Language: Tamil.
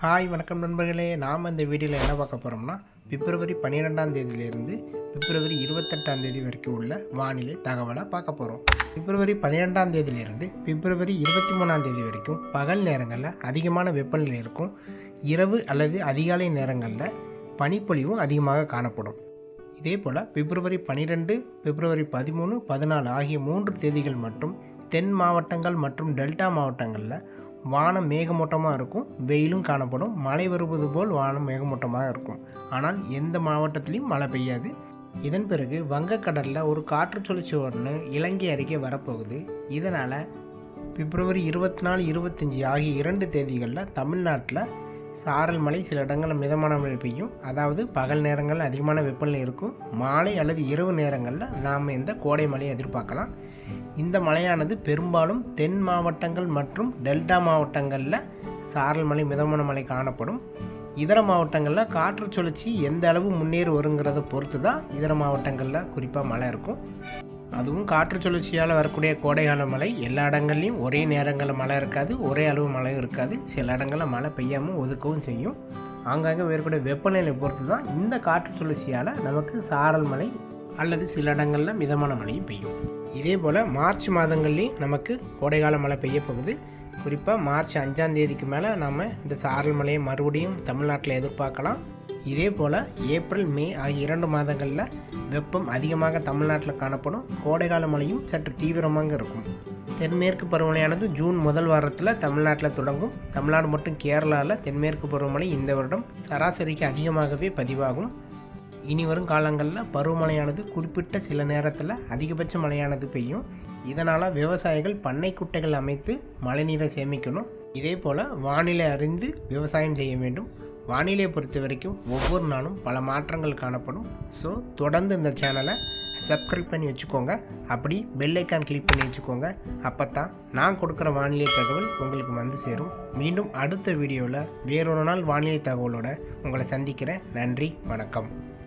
ஹாய் வணக்கம் நண்பர்களே. நாம் இந்த வீடியோவில் என்ன பார்க்க போகிறோம்னா பிப்ரவரி பன்னிரெண்டாம் தேதியிலிருந்து பிப்ரவரி இருபத்தெட்டாம் தேதி வரைக்கும் உள்ள வானிலை தகவலை பார்க்க போகிறோம் பிப்ரவரி பன்னிரெண்டாம் தேதியிலிருந்து பிப்ரவரி இருபத்தி மூணாம் தேதி வரைக்கும் பகல் நேரங்களில் அதிகமான வெப்பநிலை இருக்கும். இரவு அல்லது அதிகாலை நேரங்களில் பனிப்பொழிவும் அதிகமாக காணப்படும். இதே போல் பிப்ரவரி பன்னிரெண்டு பிப்ரவரி பதிமூணு பதினாலு ஆகிய மூன்று தேதிகள் மற்றும் தென் மாவட்டங்கள் மற்றும் டெல்டா மாவட்டங்களில் வானம் மேகமூட்டமாக இருக்கும் வெயிலும் காணப்படும். மழை வருவது போல் வானம் மேகமூட்டமாக இருக்கும். ஆனால் எந்த மாவட்டத்திலையும் மழை பெய்யாது. இதன் பிறகு வங்கக்கடலில் ஒரு காற்று சுழற்சி ஒன்று இலங்கை அருகே வரப்போகுது. இதனால் பிப்ரவரி இருபத்தி நாலு இருபத்தஞ்சி ஆகிய இரண்டு தேதிகளில் தமிழ்நாட்டில் சாரல் மழை சில இடங்களில் மிதமான மழை பெய்யும். அதாவது பகல் நேரங்களில் அதிகமான வெப்பநிலை இருக்கும். மாலை அல்லது இரவு நேரங்களில் நாம் இந்த கோடை மழையை எதிர்பார்க்கலாம். இந்த மலையானது பெரும்பாலும் தென் மாவட்டங்கள் மற்றும் டெல்டா மாவட்டங்களில் சாரல் மலை மிதமான மழை காணப்படும். இதர மாவட்டங்களில் காற்று சுழற்சி எந்த அளவு முன்னேறி வருங்கிறத பொறுத்து தான் இதர மாவட்டங்களில் குறிப்பாக மழை இருக்கும். அதுவும் காற்று சுழற்சியால் வரக்கூடிய கோடைகால மழை எல்லா இடங்கள்லையும் ஒரே நேரங்களில் மழை இருக்காது ஒரே அளவு மழையும் இருக்காது. சில இடங்களில் மழை பெய்யாமல் ஒதுக்கவும் செய்யும். ஆங்காங்கே வேறுபட வெப்பநிலை பொறுத்து தான் இந்த காற்று சுழற்சியால் நமக்கு சாரல் மழை அல்லது சில இடங்களில் மிதமான மழையும் பெய்யும். இதே போல் மார்ச் மாதங்கள்லேயும் நமக்கு கோடைகால மழை பெய்ய போகுது. குறிப்பாக மார்ச் அஞ்சாம் தேதிக்கு மேலே நாம் இந்த சாரல் மழையை மறுபடியும் தமிழ்நாட்டில் எதிர்பார்க்கலாம். இதே போல் ஏப்ரல் மே ஆகிய இரண்டு மாதங்களில் வெப்பம் அதிகமாக தமிழ்நாட்டில் காணப்படும். கோடைகால மழையும் சற்று தீவிரமாக இருக்கும். தென்மேற்கு பருவமழையானது ஜூன் முதல் வாரத்தில் தமிழ்நாட்டில் தொடங்கும். தமிழ்நாடு மற்றும் கேரளாவில் தென்மேற்கு பருவமழை இந்த வருடம் சராசரிக்கு அதிகமாகவே பதிவாகும். இனி வரும் காலங்களில் பருவமழையானது குறிப்பிட்ட சில நேரத்தில் அதிகபட்ச மழையானது பெய்யும். இதனால் விவசாயிகள் பண்ணை குட்டைகள் அமைத்து மழைநீரை சேமிக்கணும். இதே போல் வானிலை அறிந்து விவசாயம் செய்ய வேண்டும். வானிலையை பொறுத்த வரைக்கும் ஒவ்வொரு நாளும் பல மாற்றங்கள் காணப்படும். ஸோ தொடர்ந்து இந்த சேனலை சப்ஸ்கிரைப் பண்ணி வச்சுக்கோங்க. அப்படி பெல் ஐக்கான் கிளிக் பண்ணி வச்சுக்கோங்க. அப்போ தான் நான் கொடுக்குற வானிலை தகவல் உங்களுக்கு வந்து சேரும். மீண்டும் அடுத்த வீடியோவில் வேறொரு நாள் வானிலை தகவலோட உங்களை சந்திக்கிறேன். நன்றி வணக்கம்.